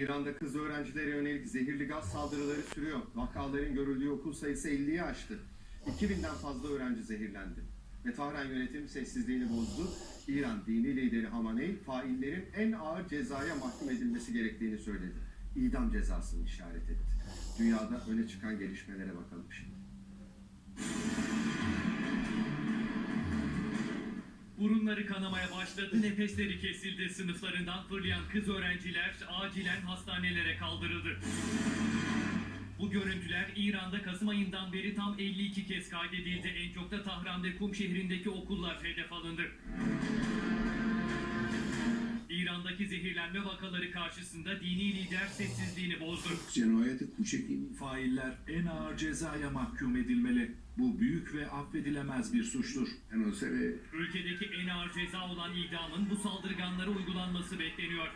İran'da kız öğrencilere yönelik zehirli gaz saldırıları sürüyor. Vakaların görüldüğü okul sayısı 50'yi aştı. 2000'den fazla öğrenci zehirlendi. Ve Tahran yönetimi sessizliğini bozdu. İran dini lideri Hamaney faillerin en ağır cezaya mahkum edilmesi gerektiğini söyledi. İdam cezasını işaret etti. Dünyada öne çıkan gelişmelere bakalım şimdi. Burunları kanamaya başladı, nefesleri kesildi. Sınıflarından fırlayan kız öğrenciler acilen hastanelere kaldırıldı. Bu görüntüler İran'da Kasım ayından beri tam 52 kez kaydedildi. En çok da Tahran Kum şehrindeki okullar hedef alındı. İran'daki zehirlenme vakaları karşısında dini lider sessizliğini bozdu. Cinayete kuşek tüm failler en ağır cezaya mahkum edilmeli. Bu büyük ve affedilemez bir suçtur. Ülkedeki en ağır ceza olan idamın bu saldırganlara uygulanması bekleniyor.